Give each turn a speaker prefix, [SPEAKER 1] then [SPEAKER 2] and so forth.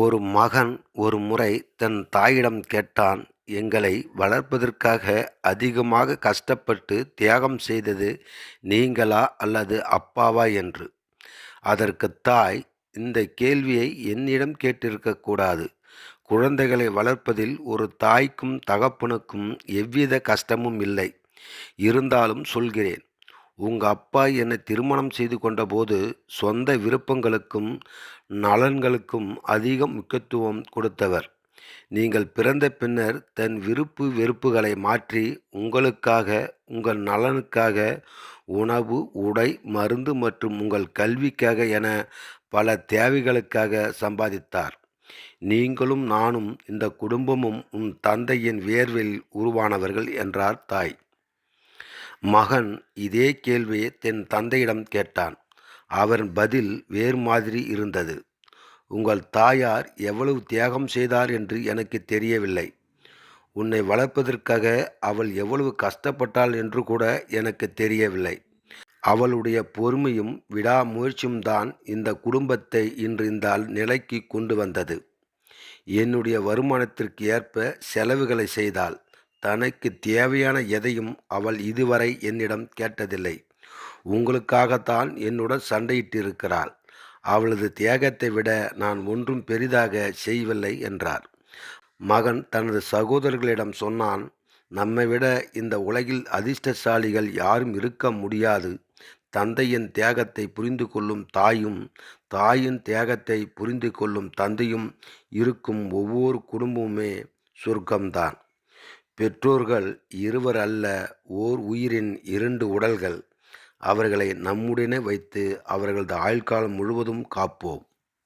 [SPEAKER 1] ஒரு மகன் ஒரு முறை தன் தாயிடம் கேட்டான் எங்களை வளர்ப்பதற்காக அதிகமாக கஷ்டப்பட்டு தியாகம் செய்தது நீங்களா அல்லது அப்பாவா என்று? அதற்கு தாய் இந்த கேள்வியை என்னிடம் கேட்டிருக்கக்கூடாது குழந்தைகளை வளர்ப்பதில் ஒரு தாய்க்கும் தகப்பனுக்கும் எவ்வித கஷ்டமும் இல்லை. இருந்தாலும் சொல்கிறேன். உங்க அப்பா என்னை திருமணம் செய்து கொண்டபோது சொந்த விருப்பங்களுக்கும் நலன்களுக்கும் அதிக முக்கியத்துவம் கொடுத்தவர். நீங்கள் பிறந்த பின்னர் தன் விருப்பு வெறுப்புகளை மாற்றி உங்களுக்காக உங்கள் நலனுக்காக உணவு உடை மருந்து மற்றும் உங்கள் கல்விக்காக என பல தேவைகளுக்காக சம்பாதித்தார். நீங்களும் நானும் இந்த குடும்பமும் உன் தந்தையின் வியர்வில் உருவானவர்கள் என்றார் தாய். மகன் இதே கேள்வியை தன் தந்தையிடம் கேட்டான். அவன் பதில் வேறு மாதிரி இருந்தது. உங்கள் தாயார் எவ்வளவு தியாகம் செய்தார் என்று எனக்கு தெரியவில்லை. உன்னை வளர்ப்பதற்காக அவள் எவ்வளவு கஷ்டப்பட்டாள் என்று கூட எனக்கு தெரியவில்லை. அவளுடைய பொறுமையும் விடாமுயற்சியும் தான் இந்த குடும்பத்தை இன்று இந்த நிலைக்கு கொண்டு வந்தது. என்னுடைய வருமானத்திற்கு ஏற்ப செலவுகளை செய்தாள். தனக்கு தேவையான எதையும் அவள் இதுவரை என்னிடம் கேட்டதில்லை. உங்களுக்காகத்தான் என்னுடன் சண்டையிட்டிருக்கிறாள். அவளது தியாகத்தை விட நான் ஒன்றும் பெரிதாக செய்யவில்லை என்றார். மகன் தனது சகோதரர்களிடம் சொன்னான் நம்மை விட இந்த உலகில் அதிர்ஷ்டசாலிகள் யாரும் இருக்க முடியாது. தந்தையின் தியாகத்தை புரிந்து கொள்ளும் தாயும் தாயின் தியாகத்தை புரிந்து கொள்ளும் தந்தையும் இருக்கும் ஒவ்வொரு குடும்பமுமே சொர்க்கம்தான். பெற்றோர்கள் இருவர் அல்ல ஓர் உயிரின் இரண்டு உடல்கள். அவர்களை நம்முடனே வைத்து அவர்களது ஆயுட்காலம் முழுவதும் காப்போம்.